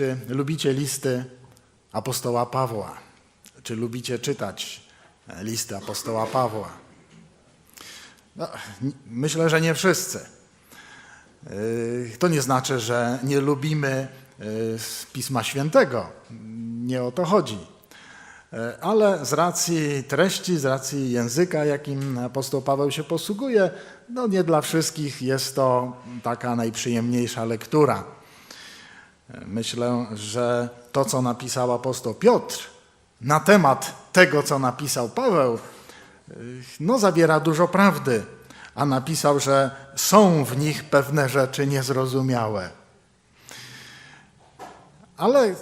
Czy lubicie listy apostoła Pawła? Czy lubicie czytać e, listy apostoła Pawła? No, myślę, że nie wszyscy. Yy, To nie znaczy, że nie lubimy z Pisma Świętego. Nie o to chodzi. Ale z racji treści, z racji języka, jakim apostoł Paweł się posługuje, no nie dla wszystkich jest to taka najprzyjemniejsza lektura. Myślę, że to, co napisał apostoł Piotr na temat tego, co napisał Paweł, no, zawiera dużo prawdy, a napisał, że są w nich pewne rzeczy niezrozumiałe. Ale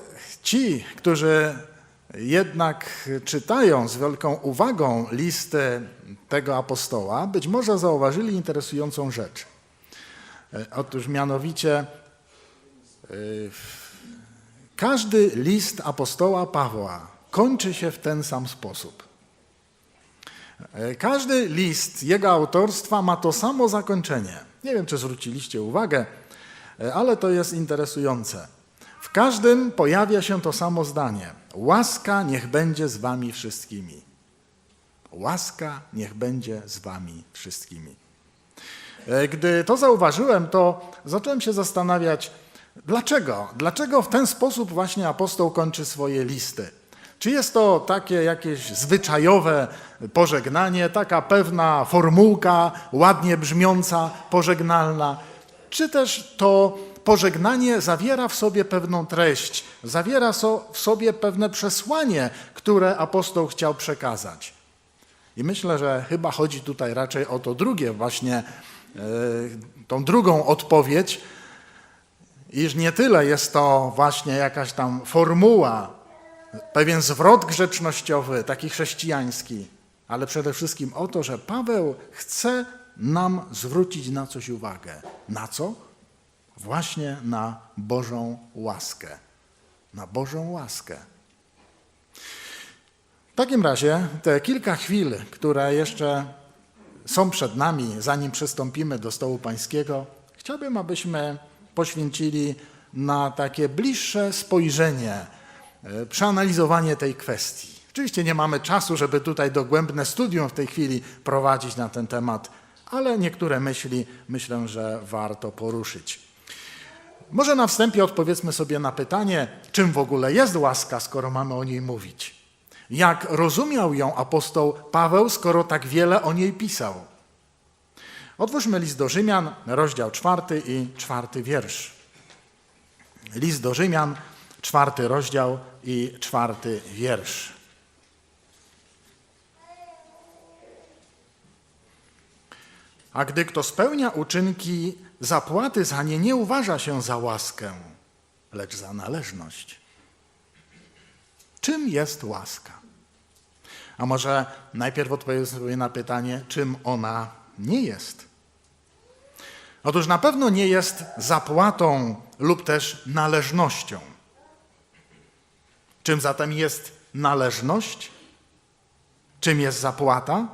ci, którzy jednak czytają z wielką uwagą listy tego apostoła, być może zauważyli interesującą rzecz. E, Otóż mianowicie każdy list apostoła Pawła kończy się w ten sam sposób. E, Każdy list jego autorstwa ma to samo zakończenie. Nie wiem, czy zwróciliście uwagę, e, ale to jest interesujące. W każdym pojawia się to samo zdanie: Łaska niech będzie z wami wszystkimi. Łaska niech będzie z wami wszystkimi. E, Gdy to zauważyłem, to zacząłem się zastanawiać, dlaczego? Dlaczego w ten sposób właśnie apostoł kończy swoje listy? Czy jest to takie jakieś zwyczajowe pożegnanie, taka pewna formułka, ładnie brzmiąca, pożegnalna, czy też to pożegnanie zawiera w sobie pewną treść, zawiera w sobie pewne przesłanie, które apostoł chciał przekazać? I myślę, że chyba chodzi tutaj raczej o to drugie, właśnie e, tą drugą odpowiedź, iż nie tyle jest to właśnie jakaś tam formuła, pewien zwrot grzecznościowy, taki chrześcijański, ale przede wszystkim o to, że Paweł chce nam zwrócić na coś uwagę. Na co? Właśnie na Bożą łaskę. Na Bożą łaskę. W takim razie te kilka chwil, które jeszcze są przed nami, zanim przystąpimy do stołu pańskiego, chciałbym, abyśmy poświęcili na takie bliższe spojrzenie, e, przeanalizowanie tej kwestii. Oczywiście nie mamy czasu, żeby tutaj dogłębne studium w tej chwili prowadzić na ten temat, ale niektóre myśli myślę, że warto poruszyć. Może na wstępie odpowiedzmy sobie na pytanie, czym w ogóle jest łaska, skoro mamy o niej mówić. Jak rozumiał ją apostoł Paweł, skoro tak wiele o niej pisał? Otwórzmy list do Rzymian, rozdział czwarty i czwarty wiersz. List do Rzymian, czwarty rozdział i czwarty wiersz. A gdy kto spełnia uczynki, zapłaty za nie nie uważa się za łaskę, lecz za należność. Czym jest łaska? A może najpierw odpowiem sobie na pytanie, czym ona nie jest? Otóż na pewno nie jest zapłatą lub też należnością. Czym zatem jest należność? Czym jest zapłata?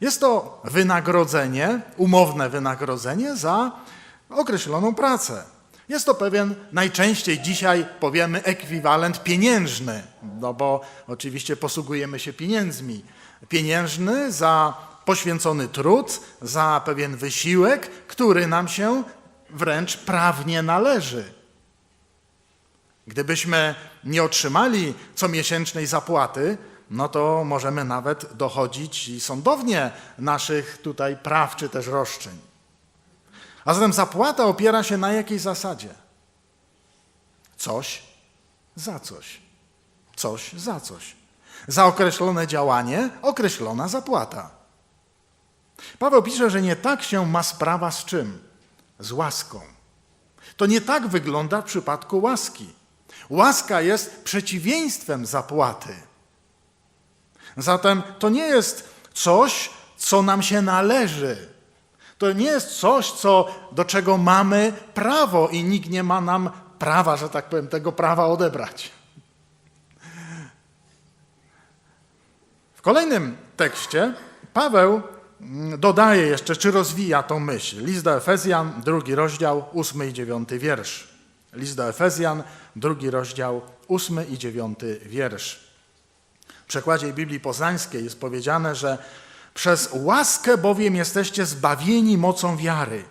Jest to wynagrodzenie, umowne wynagrodzenie za określoną pracę. Jest to pewien, najczęściej dzisiaj powiemy, ekwiwalent pieniężny, no bo oczywiście posługujemy się pieniędzmi. Pieniężny za poświęcony trud, za pewien wysiłek, który nam się wręcz prawnie należy. Gdybyśmy nie otrzymali comiesięcznej zapłaty, no to możemy nawet dochodzić i sądownie naszych tutaj praw czy też roszczeń. A zatem zapłata opiera się na jakiej zasadzie? Coś za coś. Coś za coś. Za określone działanie określona zapłata. Paweł pisze, że nie tak się ma sprawa z czym? Z łaską. To nie tak wygląda w przypadku łaski. Łaska jest przeciwieństwem zapłaty. Zatem to nie jest coś, co nam się należy. To nie jest coś, co, do czego mamy prawo i nikt nie ma nam prawa, że tak powiem, tego prawa odebrać. W kolejnym tekście Paweł dodaje jeszcze, czy rozwija tą myśl. List do Efezjan, drugi rozdział, ósmy i dziewiąty wiersz. List do Efezjan, drugi rozdział, ósmy i dziewiąty wiersz. W przekładzie Biblii Poznańskiej jest powiedziane, że przez łaskę bowiem jesteście zbawieni mocą wiary.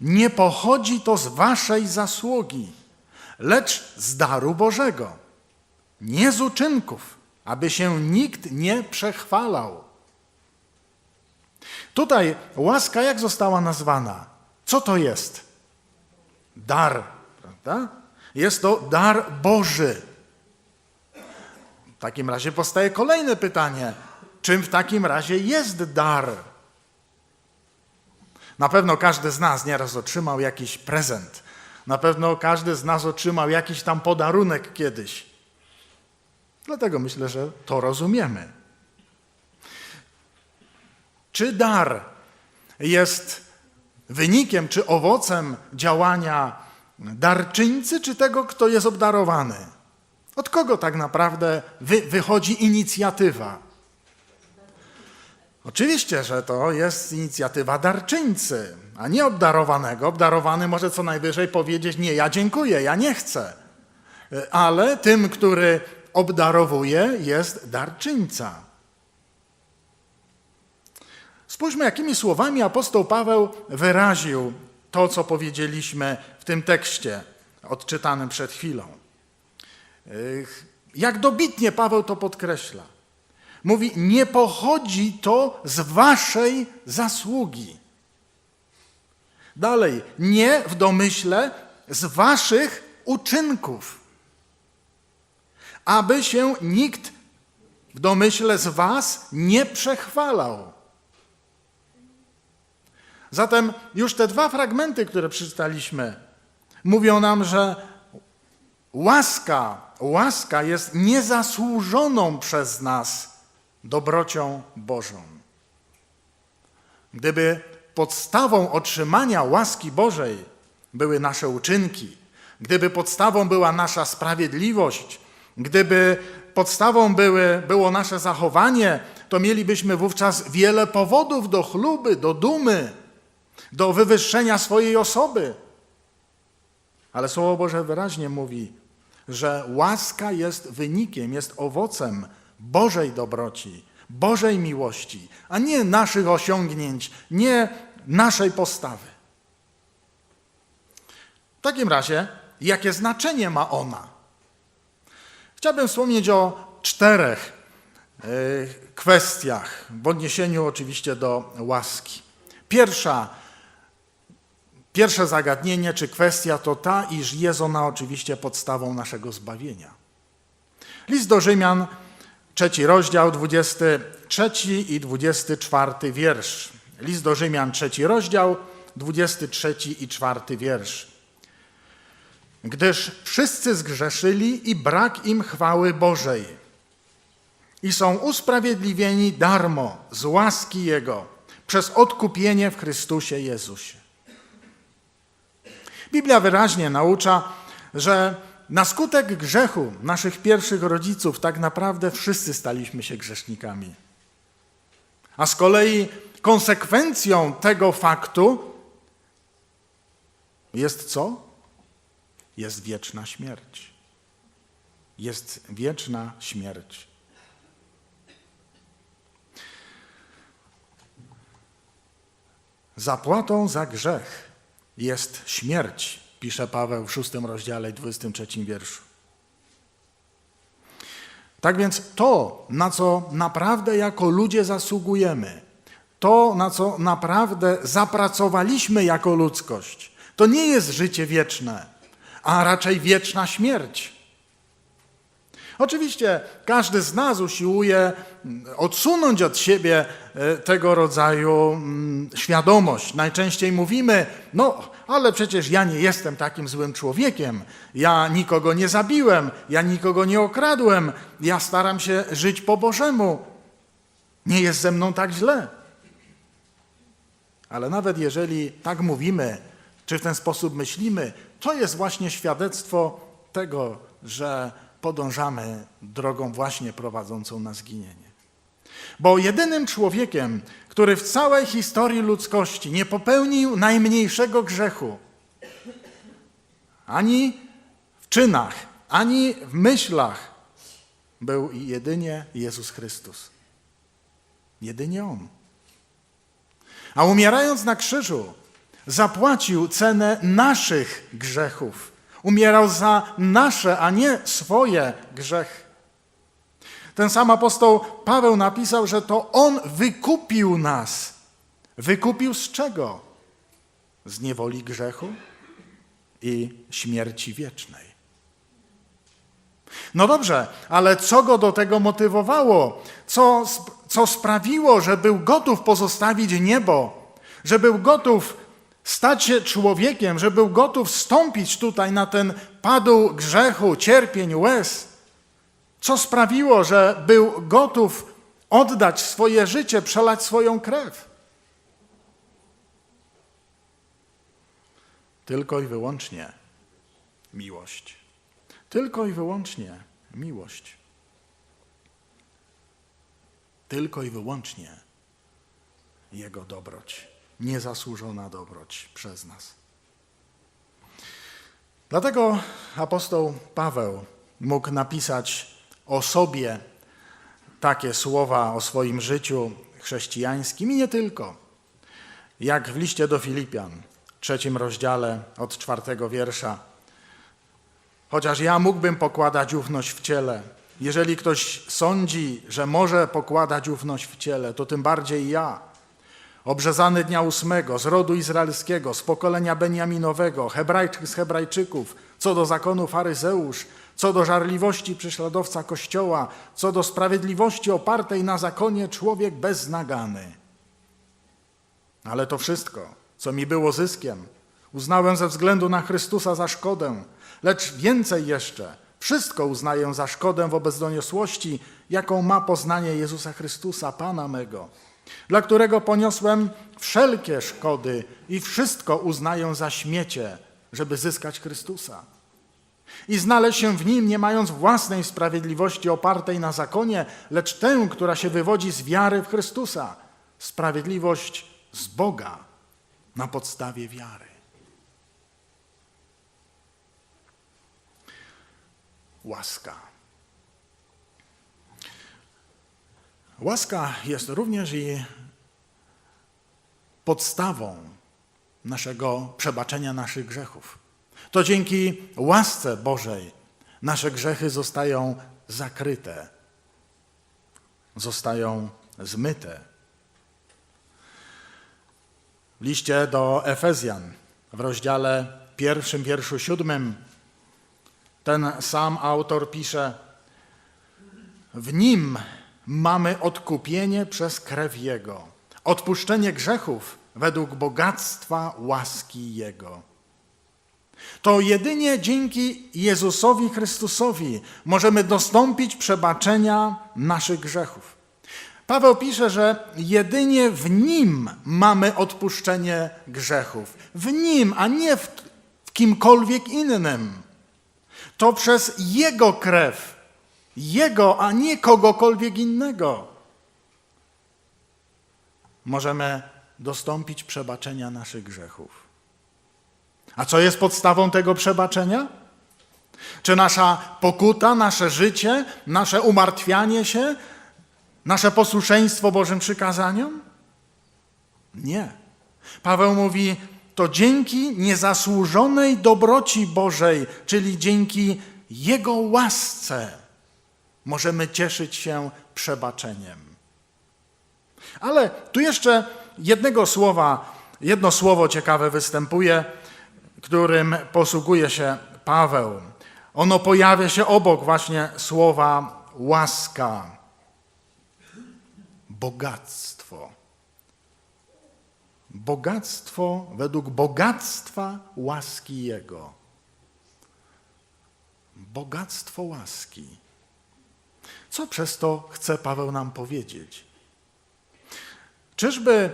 Nie pochodzi to z waszej zasługi, lecz z daru Bożego. Nie z uczynków, aby się nikt nie przechwalał. Tutaj łaska jak została nazwana? Co to jest? Dar, prawda? Jest to dar Boży. W takim razie powstaje kolejne pytanie: czym w takim razie jest dar? Na pewno każdy z nas nieraz otrzymał jakiś prezent. Na pewno każdy z nas otrzymał jakiś tam podarunek kiedyś. Dlatego myślę, że to rozumiemy. Czy dar jest wynikiem czy owocem działania darczyńcy, czy tego, kto jest obdarowany? Od kogo tak naprawdę wy, wychodzi inicjatywa? Oczywiście, że to jest inicjatywa darczyńcy, a nie obdarowanego. Obdarowany może co najwyżej powiedzieć: Nie, ja dziękuję, ja nie chcę. Ale tym, który obdarowuje, jest darczyńca. Spójrzmy, jakimi słowami apostoł Paweł wyraził to, co powiedzieliśmy w tym tekście odczytanym przed chwilą. Jak dobitnie Paweł to podkreśla. Mówi, nie pochodzi to z waszej zasługi. Dalej, nie w domyśle z waszych uczynków. Aby się nikt w domyśle z was nie przechwalał. Zatem już te dwa fragmenty, które przeczytaliśmy, mówią nam, że łaska, łaska jest niezasłużoną przez nas dobrocią Bożą. Gdyby podstawą otrzymania łaski Bożej były nasze uczynki, gdyby podstawą była nasza sprawiedliwość, gdyby podstawą były, było nasze zachowanie, to mielibyśmy wówczas wiele powodów do chluby, do dumy, do wywyższenia swojej osoby. Ale Słowo Boże wyraźnie mówi, że łaska jest wynikiem, jest owocem Bożej dobroci, Bożej miłości, a nie naszych osiągnięć, nie naszej postawy. W takim razie, jakie znaczenie ma ona? Chciałbym wspomnieć o czterech kwestiach w odniesieniu oczywiście do łaski. Pierwsza, pierwsze zagadnienie czy kwestia to ta, iż jest ona oczywiście podstawą naszego zbawienia. List do Rzymian, trzeci rozdział, 23 i 24 wiersz. List do Rzymian, trzeci rozdział, 23 i 4 wiersz. Gdyż wszyscy zgrzeszyli i brak im chwały Bożej i są usprawiedliwieni darmo z łaski Jego przez odkupienie w Chrystusie Jezusie. Biblia wyraźnie naucza, że na skutek grzechu naszych pierwszych rodziców tak naprawdę wszyscy staliśmy się grzesznikami. A z kolei konsekwencją tego faktu jest co? Jest wieczna śmierć. Jest wieczna śmierć. Zapłatą za grzech jest śmierć, pisze Paweł w szóstym rozdziale, 23 wierszu. Tak więc to, na co naprawdę jako ludzie zasługujemy, to, na co naprawdę zapracowaliśmy jako ludzkość, to nie jest życie wieczne, a raczej wieczna śmierć. Oczywiście każdy z nas usiłuje odsunąć od siebie e, tego rodzaju mm, świadomość. Najczęściej mówimy, no ale przecież ja nie jestem takim złym człowiekiem, ja nikogo nie zabiłem, ja nikogo nie okradłem, ja staram się żyć po Bożemu. Nie jest ze mną tak źle. Ale nawet jeżeli tak mówimy, czy w ten sposób myślimy, to jest właśnie świadectwo tego, że podążamy drogą właśnie prowadzącą na zginienie. Bo jedynym człowiekiem, który w całej historii ludzkości nie popełnił najmniejszego grzechu, ani czynach, ani w myślach był jedynie Jezus Chrystus. Jedynie On. A umierając na krzyżu, zapłacił cenę naszych grzechów. Umierał za nasze, a nie swoje grzechy. Ten sam apostoł Paweł napisał, że to on wykupił nas. Wykupił z czego? Z niewoli grzechu i śmierci wiecznej. No dobrze, ale co go do tego motywowało? Co, co sprawiło, że był gotów pozostawić niebo? Że był gotów stać się człowiekiem, że był gotów stąpić tutaj na ten padł grzechu, cierpień, łez? Co sprawiło, że był gotów oddać swoje życie, przelać swoją krew? Tylko i wyłącznie miłość. Tylko i wyłącznie miłość. Tylko i wyłącznie Jego dobroć, niezasłużona dobroć przez nas. Dlatego apostoł Paweł mógł napisać o sobie takie słowa o swoim życiu chrześcijańskim i nie tylko. Jak w liście do Filipian, trzecim rozdziale od czwartego wiersza. Chociaż ja mógłbym pokładać ufność w ciele, jeżeli ktoś sądzi, że może pokładać ufność w ciele, to tym bardziej ja, obrzezany dnia ósmego, z rodu izraelskiego, z pokolenia Beniaminowego, Hebrajczyk z Hebrajczyków, co do zakonu faryzeusz, co do żarliwości prześladowca Kościoła, co do sprawiedliwości opartej na zakonie człowiek beznagany. Ale to wszystko, co mi było zyskiem, uznałem ze względu na Chrystusa za szkodę, lecz więcej jeszcze, wszystko uznaję za szkodę wobec doniosłości, jaką ma poznanie Jezusa Chrystusa, Pana mego, dla którego poniosłem wszelkie szkody i wszystko uznaję za śmiecie, żeby zyskać Chrystusa i znaleźć się w nim, nie mając własnej sprawiedliwości opartej na zakonie, lecz tę, która się wywodzi z wiary w Chrystusa. Sprawiedliwość z Boga na podstawie wiary. Łaska. Łaska jest również i podstawą naszego przebaczenia naszych grzechów. To dzięki łasce Bożej nasze grzechy zostają zakryte, zostają zmyte. W liście do Efezjan w rozdziale pierwszym, wierszu siódmym ten sam autor pisze: W nim mamy odkupienie przez krew Jego, odpuszczenie grzechów według bogactwa łaski Jego. To jedynie dzięki Jezusowi Chrystusowi możemy dostąpić przebaczenia naszych grzechów. Paweł pisze, że jedynie w Nim mamy odpuszczenie grzechów. W Nim, a nie w kimkolwiek innym. To przez Jego krew. Jego, a nie kogokolwiek innego. Możemy dostąpić przebaczenia naszych grzechów. A co jest podstawą tego przebaczenia? Czy nasza pokuta, nasze życie, nasze umartwianie się, nasze posłuszeństwo Bożym przykazaniom? Nie. Paweł mówi, to dzięki niezasłużonej dobroci Bożej, czyli dzięki Jego łasce, możemy cieszyć się przebaczeniem. Ale tu jeszcze jednego słowa, jedno słowo ciekawe występuje którym posługuje się Paweł. Ono pojawia się obok właśnie słowa łaska, bogactwo. Bogactwo według bogactwa łaski Jego. Bogactwo łaski. Co przez to chce Paweł nam powiedzieć? Czyżby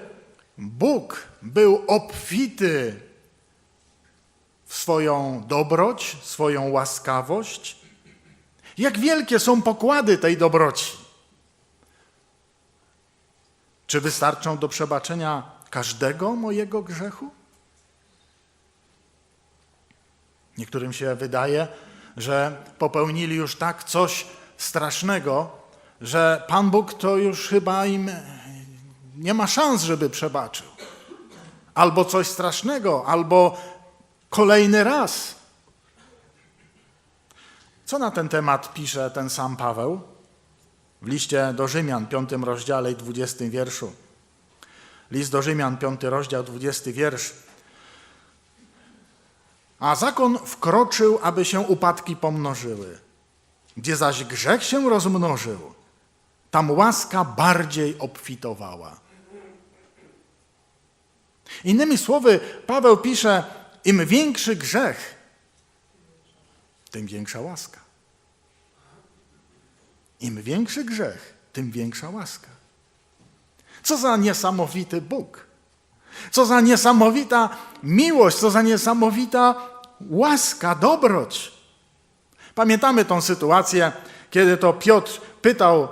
Bóg był obfity swoją dobroć, swoją łaskawość. Jak wielkie są pokłady tej dobroci? Czy wystarczą do przebaczenia każdego mojego grzechu? Niektórym się wydaje, że popełnili już tak coś strasznego, że Pan Bóg to już chyba im nie ma szans, żeby przebaczył. Albo coś strasznego, albo kolejny raz. Co na ten temat pisze ten sam Paweł? W liście do Rzymian, piątym rozdziale i dwudziestym wierszu. List do Rzymian, piąty rozdział, dwudziesty wiersz. A zakon wkroczył, aby się upadki pomnożyły. Gdzie zaś grzech się rozmnożył, tam łaska bardziej obfitowała. Innymi słowy, Paweł pisze, im większy grzech, tym większa łaska. Im większy grzech, tym większa łaska. Co za niesamowity Bóg. Co za niesamowita miłość, co za niesamowita łaska, dobroć. Pamiętamy tą sytuację, kiedy to Piotr pytał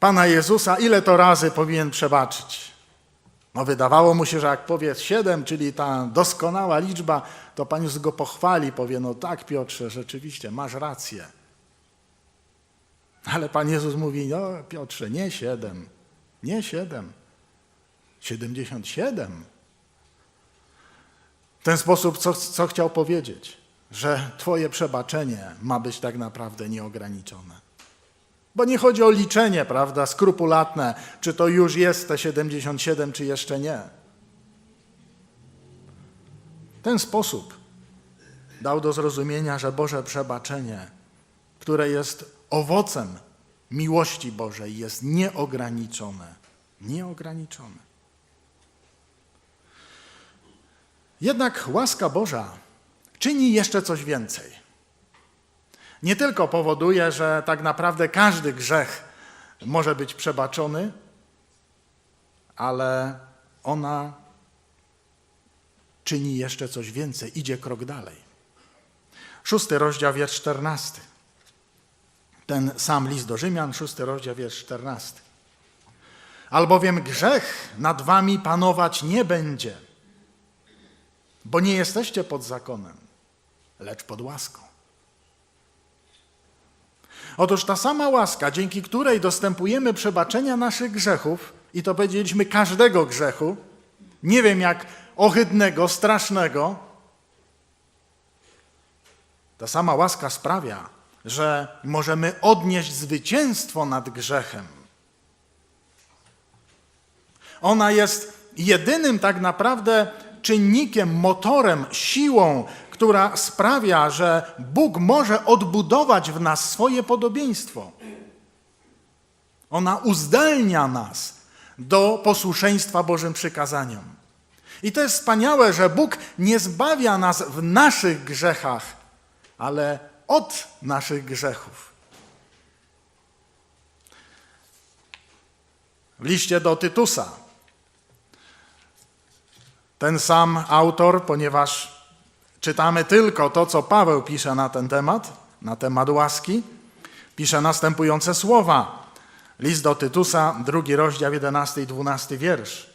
Pana Jezusa, ile to razy powinien przebaczyć. No wydawało mu się, że jak powie siedem, czyli ta doskonała liczba, to Pan Jezus go pochwali, powie, no tak Piotrze, rzeczywiście, masz rację. Ale Pan Jezus mówi, no Piotrze, nie siedem, nie siedem, siedemdziesiąt siedem. W ten sposób co, co chciał powiedzieć? Że Twoje przebaczenie ma być tak naprawdę nieograniczone. Bo nie chodzi o liczenie, prawda, skrupulatne, czy to już jest te 77, czy jeszcze nie. Ten sposób dał do zrozumienia, że Boże przebaczenie, które jest owocem miłości Bożej, jest nieograniczone. Nieograniczone. Jednak łaska Boża czyni jeszcze coś więcej. Nie tylko powoduje, że tak naprawdę każdy grzech może być przebaczony, ale ona czyni jeszcze coś więcej, idzie krok dalej. Szósty rozdział, wiersz czternasty. Ten sam list do Rzymian, szósty rozdział, wiersz czternasty. Albowiem grzech nad wami panować nie będzie, bo nie jesteście pod zakonem, lecz pod łaską. Otóż ta sama łaska, dzięki której dostępujemy przebaczenia naszych grzechów, i to powiedzieliśmy każdego grzechu, nie wiem jak ohydnego, strasznego, ta sama łaska sprawia, że możemy odnieść zwycięstwo nad grzechem. Ona jest jedynym tak naprawdę czynnikiem, motorem, siłą, która sprawia, że Bóg może odbudować w nas swoje podobieństwo. Ona uzdalnia nas do posłuszeństwa Bożym przykazaniom. I to jest wspaniałe, że Bóg nie zbawia nas w naszych grzechach, ale od naszych grzechów. W liście do Tytusa ten sam autor, ponieważ czytamy tylko to, co Paweł pisze na ten temat, na temat łaski, pisze następujące słowa. List do Tytusa, drugi rozdział, 11 i 12 wiersz.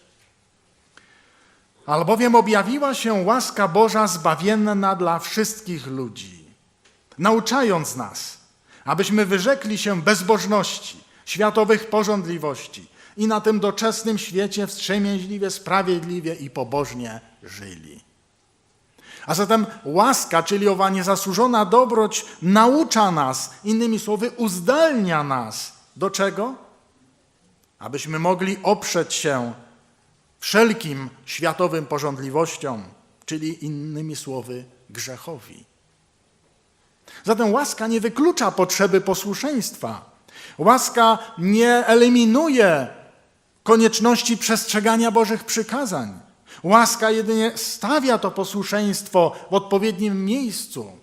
Albowiem objawiła się łaska Boża zbawienna dla wszystkich ludzi, nauczając nas, abyśmy wyrzekli się bezbożności, światowych porządliwości i na tym doczesnym świecie wstrzemięźliwie, sprawiedliwie i pobożnie żyli. A zatem łaska, czyli owa niezasłużona dobroć, naucza nas, innymi słowy, uzdalnia nas. Do czego? Abyśmy mogli oprzeć się wszelkim światowym porządliwościom, czyli innymi słowy, grzechowi. Zatem łaska nie wyklucza potrzeby posłuszeństwa. Łaska nie eliminuje konieczności przestrzegania Bożych przykazań. Łaska jedynie stawia to posłuszeństwo w odpowiednim miejscu.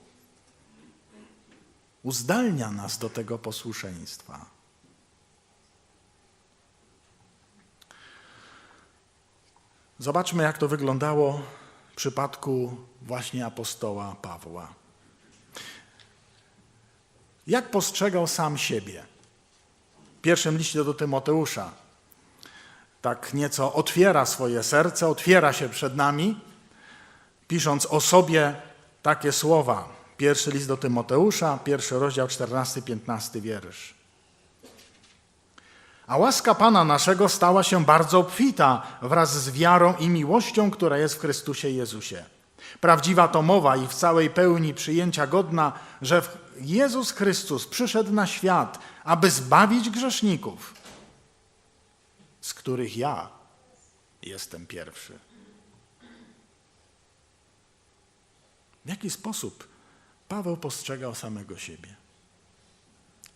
Uzdalnia nas do tego posłuszeństwa. Zobaczmy, jak to wyglądało w przypadku właśnie apostoła Pawła. Jak postrzegał sam siebie? W pierwszym liście do Tymoteusza tak nieco otwiera swoje serce, otwiera się przed nami, pisząc o sobie takie słowa. Pierwszy list do Tymoteusza, pierwszy rozdział, 14-15 wiersz. A łaska Pana naszego stała się bardzo obfita wraz z wiarą i miłością, która jest w Chrystusie Jezusie. Prawdziwa to mowa i w całej pełni przyjęcia godna, że Jezus Chrystus przyszedł na świat, aby zbawić grzeszników, z których ja jestem pierwszy. W jaki sposób Paweł postrzegał samego siebie?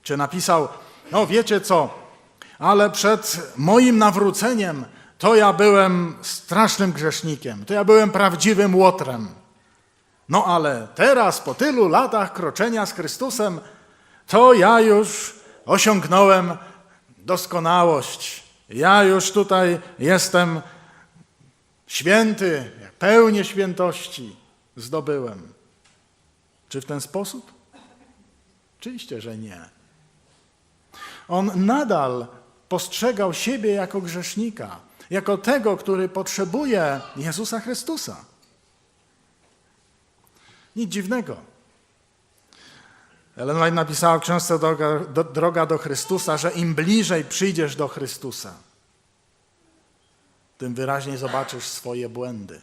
Czy napisał, no wiecie co, ale przed moim nawróceniem to ja byłem strasznym grzesznikiem, to ja byłem prawdziwym łotrem. No ale teraz, po tylu latach kroczenia z Chrystusem, to ja już osiągnąłem doskonałość. Ja już tutaj jestem święty, pełnię świętości zdobyłem. Czy w ten sposób? Oczywiście, że nie. On nadal postrzegał siebie jako grzesznika, jako tego, który potrzebuje Jezusa Chrystusa. Nic dziwnego. Ellen White napisała w książce Droga do, Droga do Chrystusa, że im bliżej przyjdziesz do Chrystusa, tym wyraźniej zobaczysz swoje błędy.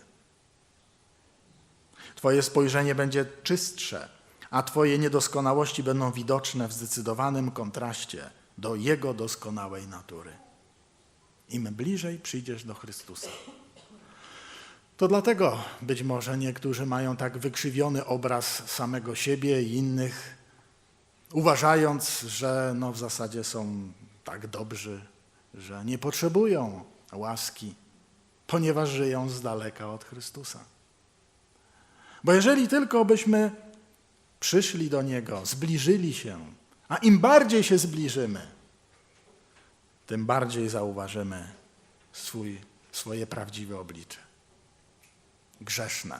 Twoje spojrzenie będzie czystsze, a Twoje niedoskonałości będą widoczne w zdecydowanym kontraście do Jego doskonałej natury. Im bliżej przyjdziesz do Chrystusa. To dlatego być może niektórzy mają tak wykrzywiony obraz samego siebie i innych, uważając, że no w zasadzie są tak dobrzy, że nie potrzebują łaski, ponieważ żyją z daleka od Chrystusa. Bo jeżeli tylko byśmy przyszli do Niego, zbliżyli się, a im bardziej się zbliżymy, tym bardziej zauważymy swój, swoje prawdziwe oblicze. Grzeszne,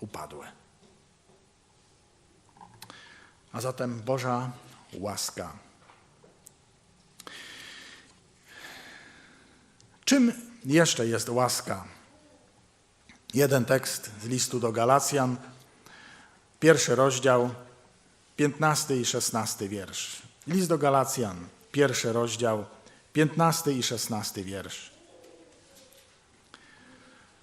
upadłe. A zatem Boża łaska. Czym jeszcze jest łaska? Jeden tekst z listu do Galacjan, pierwszy rozdział, 15 i 16 wiersz. List do Galacjan, pierwszy rozdział, 15 i 16 wiersz.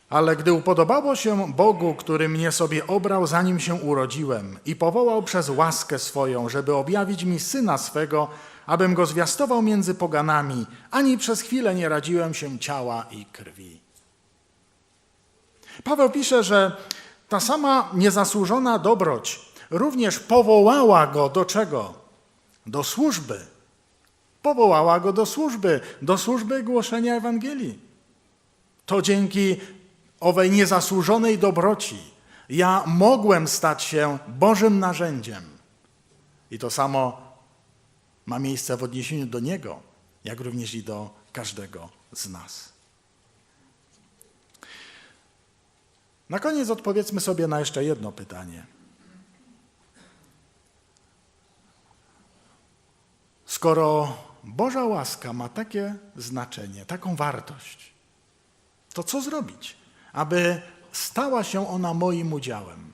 Ale gdy upodobało się Bogu, który mnie sobie obrał, zanim się urodziłem, i powołał przez łaskę swoją, żeby objawić mi syna swego, abym go zwiastował między poganami, ani przez chwilę nie radziłem się ciała i krwi. Paweł pisze, że ta sama niezasłużona dobroć również powołała go do czego? Do służby. Powołała go do służby, do służby głoszenia Ewangelii. To dzięki owej niezasłużonej dobroci ja mogłem stać się Bożym narzędziem. I to samo ma miejsce w odniesieniu do Niego, jak również i do każdego z nas. Na koniec odpowiedzmy sobie na jeszcze jedno pytanie. Skoro Boża łaska ma takie znaczenie, taką wartość, to co zrobić, aby stała się ona moim udziałem?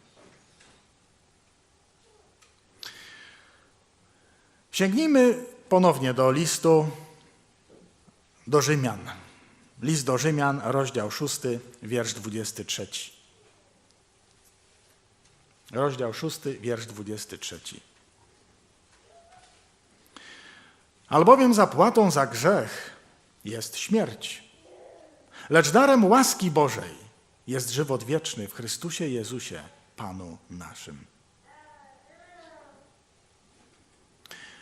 Sięgnijmy ponownie do listu do Rzymian. List do Rzymian, rozdział 6, wiersz 23. Rozdział 6, wiersz 23. Albowiem zapłatą za grzech jest śmierć, lecz darem łaski Bożej jest żywot wieczny w Chrystusie Jezusie, Panu naszym.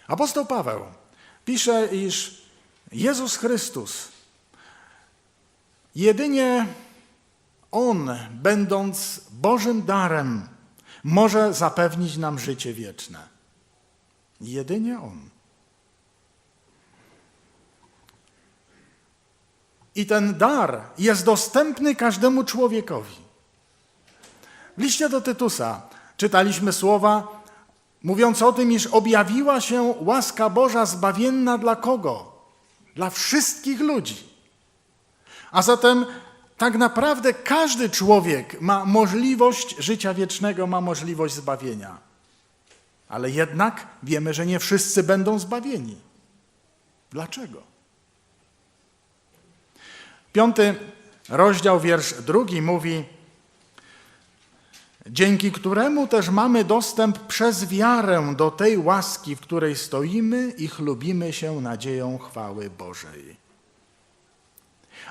Apostoł Paweł pisze, iż Jezus Chrystus, jedynie On, będąc Bożym darem, może zapewnić nam życie wieczne. Jedynie On. I ten dar jest dostępny każdemu człowiekowi. W liście do Tytusa czytaliśmy słowa mówiące o tym, iż objawiła się łaska Boża zbawienna dla kogo? Dla wszystkich ludzi. A zatem tak naprawdę każdy człowiek ma możliwość życia wiecznego, ma możliwość zbawienia. ale jednak wiemy, że nie wszyscy będą zbawieni. Dlaczego? Piąty rozdział, wiersz drugi mówi, dzięki któremu też mamy dostęp przez wiarę do tej łaski, w której stoimy i chlubimy się nadzieją chwały Bożej.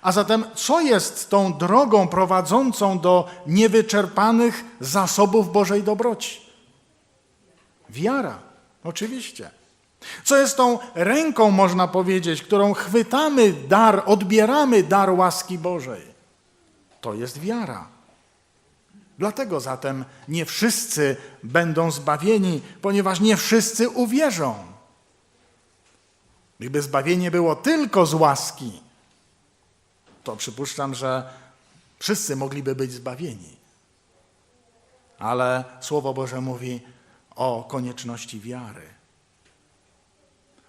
A zatem, co jest tą drogą prowadzącą do niewyczerpanych zasobów Bożej dobroci? Wiara, oczywiście. Co jest tą ręką, można powiedzieć, którą chwytamy dar, odbieramy dar łaski Bożej? To jest wiara. Dlatego zatem nie wszyscy będą zbawieni, ponieważ nie wszyscy uwierzą. Gdyby zbawienie było tylko z łaski, to przypuszczam, że wszyscy mogliby być zbawieni. Ale Słowo Boże mówi o konieczności wiary.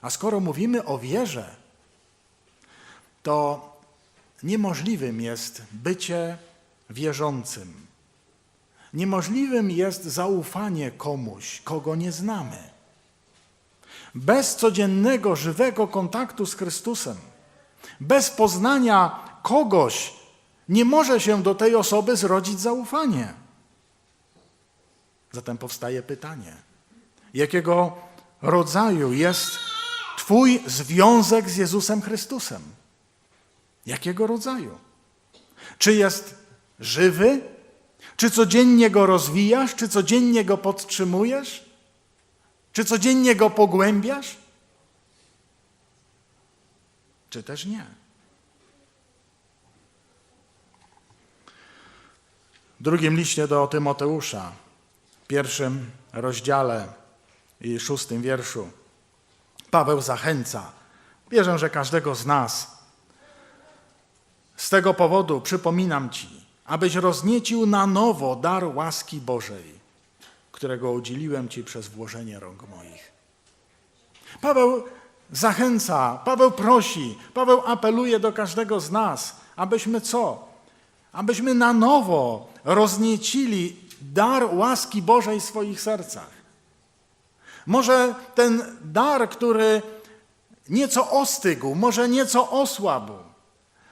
A skoro mówimy o wierze, to niemożliwym jest bycie wierzącym. Niemożliwym jest zaufanie komuś, kogo nie znamy. Bez codziennego, żywego kontaktu z Chrystusem, bez poznania kogoś, nie może się do tej osoby zrodzić zaufanie. Zatem powstaje pytanie: jakiego rodzaju jest Twój związek z Jezusem Chrystusem? Jakiego rodzaju? Czy jest żywy? Czy codziennie go rozwijasz? Czy codziennie go podtrzymujesz? Czy codziennie go pogłębiasz? Czy też nie? W drugim liście do Tymoteusza, pierwszym rozdziale i szóstym wierszu, Paweł zachęca. Wierzę, że każdego z nas. Z tego powodu przypominam Ci, abyś rozniecił na nowo dar łaski Bożej, którego udzieliłem Ci przez włożenie rąk moich. Paweł zachęca, Paweł prosi, Paweł apeluje do każdego z nas, abyśmy co? Abyśmy na nowo rozniecili dar łaski Bożej w swoich sercach. Może ten dar, który nieco ostygł, może nieco osłabł,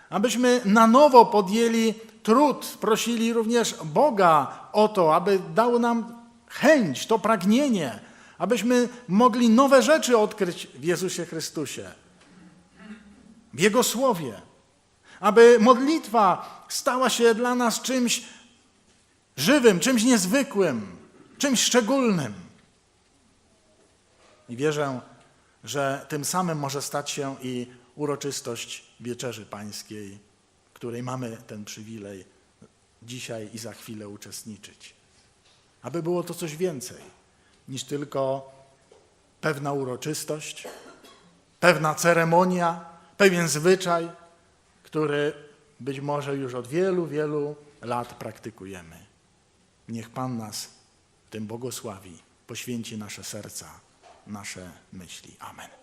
abyśmy na nowo podjęli trud, prosili również Boga o to, aby dał nam chęć, to pragnienie, abyśmy mogli nowe rzeczy odkryć w Jezusie Chrystusie, w Jego Słowie, aby modlitwa stała się dla nas czymś żywym, czymś niezwykłym, czymś szczególnym. I wierzę, że tym samym może stać się i uroczystość Wieczerzy Pańskiej, której mamy ten przywilej dzisiaj i za chwilę uczestniczyć. Aby było to coś więcej niż tylko pewna uroczystość, pewna ceremonia, pewien zwyczaj, który być może już od wielu, wielu lat praktykujemy. Niech Pan nas tym błogosławi, poświęci nasze serca, nasze myśli. Amen.